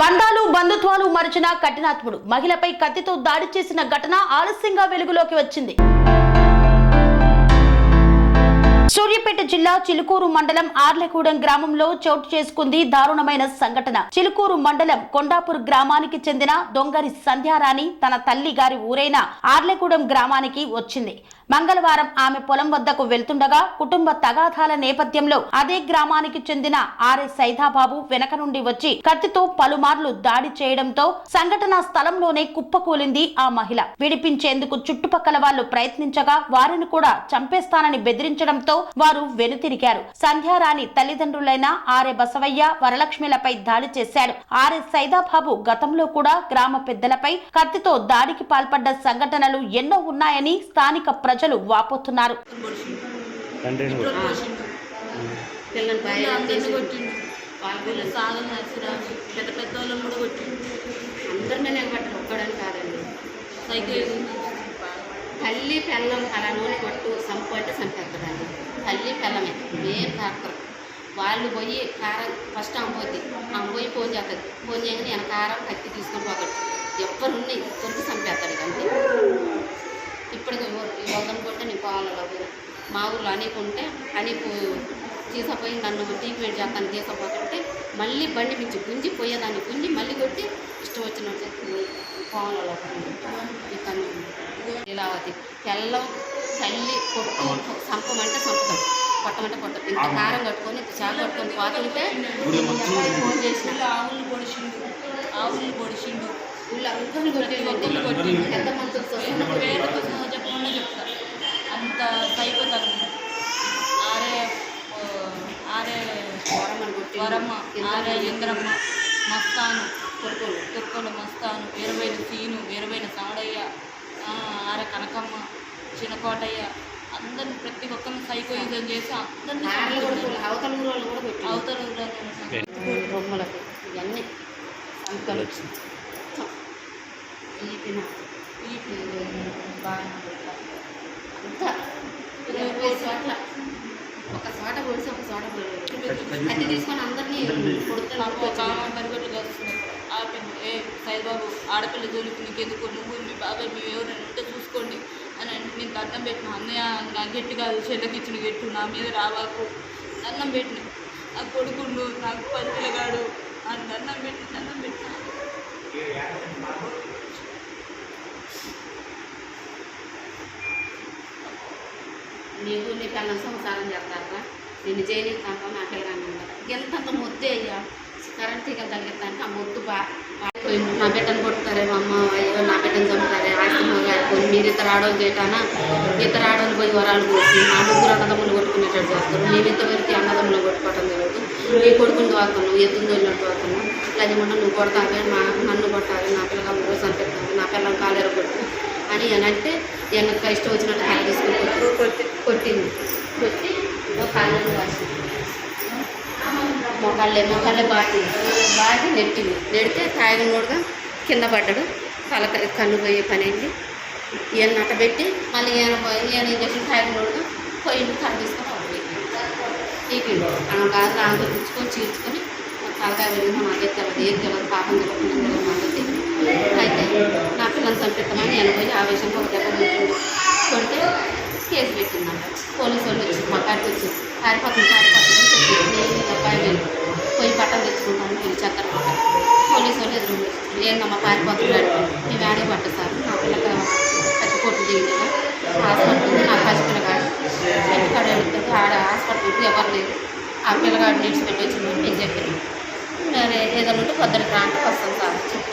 బంధాలు బంధుత్వాలు మరచిన కఠినాత్ముడు. మహిళపై కత్తితో దాడి చేసిన ఘటన ఆలస్యంగా వెలుగులోకి వచ్చింది. సూర్యాపేట జిల్లా చిలుకూరు మండలం ఆర్లగూడెం గ్రామంలో చోటు చేసుకుంది దారుణమైన సంఘటన. చిలుకూరు మండలం కొండాపూర్ గ్రామానికి చెందిన దొంగరి సంధ్యారాణి తన తల్లి గారి ఊరైన ఆర్లగూడెం గ్రామానికి వచ్చింది. మంగళవారం ఆమె పొలం వద్దకు వెళ్తుండగా కుటుంబ తగాదాల నేపథ్యంలో అదే గ్రామానికి చెందిన ఆర్ఎస్ సైదాబాబు వెనక నుండి వచ్చి కత్తితో పలుమార్లు దాడి చేయడంతో సంఘటన స్థలంలోనే కుప్పకూలింది ఆ మహిళ. విడిపించేందుకు చుట్టుపక్కల వాళ్ళు ప్రయత్నించగా వారిని కూడా చంపేస్తానని బెదిరించడంతో వారు వెనుతిరిగారు. సంధ్యారాణి తల్లిదండ్రులైన ఆర్ఎ బసవయ్య వరలక్ష్మిలపై దాడి చేశాడు. ఆర్ఎస్ సైదాబాబు గతంలో కూడా గ్రామ పెద్దలపై కత్తితో దాడికి పాల్పడ్డ సంఘటనలు ఎన్నో ఉన్నాయని స్థానిక ప్రజలు వాపోతున్నారు. సాగం నచ్చిరాజు పెద్ద పెద్ద వాళ్ళని కూడా కొట్టిండు. అందరినీ నిలబెట్టారు ఒక్కడని కాదండి. సైకిల్ తల్లి పెళ్ళం అలా నూనె కొట్టు సంపు అంటే తల్లి పెళ్ళమే మేం తాకుతారు వాళ్ళు పోయి కారం ఫస్ట్ ఆమె పోద్ది. ఆమె పోయి ఫోన్ చేస్తుంది ఫోన్ చేయగానే నేను కారం కత్తి తీసుకొని పోతాడు ఉన్నాయి కొరికి చంపేస్తాడు కంటే ఇప్పుడు వదన కొట్టే నేను పోవాలలో మా ఊర్లో అనీపు ఉంటే అనీపు తీసుకుపోయి నన్ను ట్రీట్మెంట్ చేస్తాను తీసుకుపోతుంటే మళ్ళీ బండి మించి గుంజి పోయేదాన్ని గుంజి మళ్ళీ కొట్టి ఇష్టం వచ్చినట్టు పోవాలలో ఇక్కడ లీలావతి. తెల్లం తల్లి కొట్టు. సంపమంటే సంపుతాం కొట్టమంటే కొట్టం. ఇంత కారం కట్టుకొని ఇంత చాలు కట్టుకొని పోతుంటే ఫోన్ చేసిన. ఆవులు పొడిచిండు. ఆవులు పొడిచిండు. సహా పేరుతో సహా చెప్పకుండా చెప్తా అంత సైకోతనం ఆరే ఆరే వరమని కొట్టి వరమ్మ ఆరే ఇంద్రమ్మ మస్తాను కొడుకోళ్ళు తుర్కోలు మస్తాను వీరవైన సీను వీరవైన సాడయ్య ఆరే కనకమ్మ చిన్నకోటయ్య అందరిని ప్రతి ఒక్కరిని సైకోయిజం చేసి అందరిని అవతల ఊరు వాళ్ళు కూడా కొట్టి అవతల ఉంటారు. రొమ్మలకు ఇవన్నీ సంకలు. ఈపిన ఈపి బాగా అంతా ఇరవై చోట్ల. ఒక చోట పొడిచి ఒక చోట కత్తి తీసుకొని అందరినీ నాకు చాలా కొడుతున్నారు ఆమె మరిగొడ్లు ఏ సైబాబు ఆడపిల్ల జోలికి నీకెందుకు నువ్వు మీ బాబాయ్ మీ ఎవరైనా ఉంటే చూసుకోండి. అని అంటే నేను దండం పెట్టిన అన్నయ్య నా గట్టి కాదు చెల్లెకి ఇచ్చిన గట్టు నా మీద రావాకు. దండం పెట్టిన. నా కొడుకుండు నాకు పని పిల్లగాడు అని దండం పెట్టి దండం పెట్టిన. కన్నా సంసారం చేస్తారా నిన్ను చేయనీస్తాక నా పిల్లగాని ఉండదు ఎంతంత మొద్దు అయ్యా. కరెంట్ తీగలు తగ్గిస్తానికి ఆ మొద్దు బా నా బిడ్డను కొడతారేమో అమ్మ అయ్యో నా బిడ్డను చంపుతారే ఆస్తి గారిపోయి మీరు ఇతర ఆడవాళ్ళు చేయటానా ఇతర ఆడవాళ్ళు పోయి వరాలు కొట్టి మా ముగ్గురు అన్నదమ్ములు కొట్టుకునేటట్టు చేస్తారు. మేము ఇంతవరకు అన్నదమ్ములు కొట్టుకోవటం జరుగుతుంది నీ కొడుకుని వాకున్నావు ఎత్తుని తోలినట్టు వాకున్నావు లేకపోతే నువ్వు కొడతావే మా నన్ను కొట్టాలి నా పిల్లగా నువ్వు చంపిస్తావు నా పిల్లలు కాలేరు కొట్టు. అని అని అంటే వెనక ఇష్టం వచ్చినట్టు కాలు తీసుకుని కొట్టి కొట్టింది. కొట్టి ఒక కాళ్ళు వాసింది. మొగాళ్ళే మొగాళ్ళే బాటి. బాటి నెట్టింది. నెడితే తాగినోడుగా కింద పడ్డాడు. తల కన్ను పోయే పని అయింది. ఈయన నట్టబెట్టి మళ్ళీ ఈయన ఈయన ఇంజక్షన్ తాగినోడుగా పోయి కన్ను తీసుకొని తీపిండు. ఆమె కాదు ఆమెతో పుచ్చుకొని చీల్చుకొని తలకాయ వెళ్ళింది మాకే తెలియదు ఏం తెలియదు పాపం తెలియకుండా తెలియదు మాకే తెలియదు అయితే నా పిల్లల్ని వెళ్ళిపోయి ఆయన ఆవేశంగా ఒక దెబ్బ కొట్టిండు కొడితే కేసు పెట్టిందంట పోలీసు వాళ్ళు వచ్చి మా కాడికి వచ్చి పారిపోతుంది పారిపోతుంది చెప్పి నేను ఈ అబ్బాయి వెళ్ళి పోయి బట్టలు తెచ్చుకుంటాను మీరు చక్కెర పట్ట. పోలీసు వాళ్ళు ఎదురు లేదమ్మా పారిపోతున్నాడు మీ వేడే పట్ట సార్ నా పిల్లక పెద్ద కొట్టు దిగింది హాస్పిటల్ ఉంది నా పసిపిల్లగాడు ఇంటికాడ వెళ్తుంది ఆడ హాస్పిటల్ ఎవరు లేదు ఆ పిల్లగాడు నీడ్స్ పెట్టి వచ్చిందని నేను చెప్పాను మరి ఏదైనా ఉంటే పొద్దున రాంటే వస్తాను సార్ చెప్పి.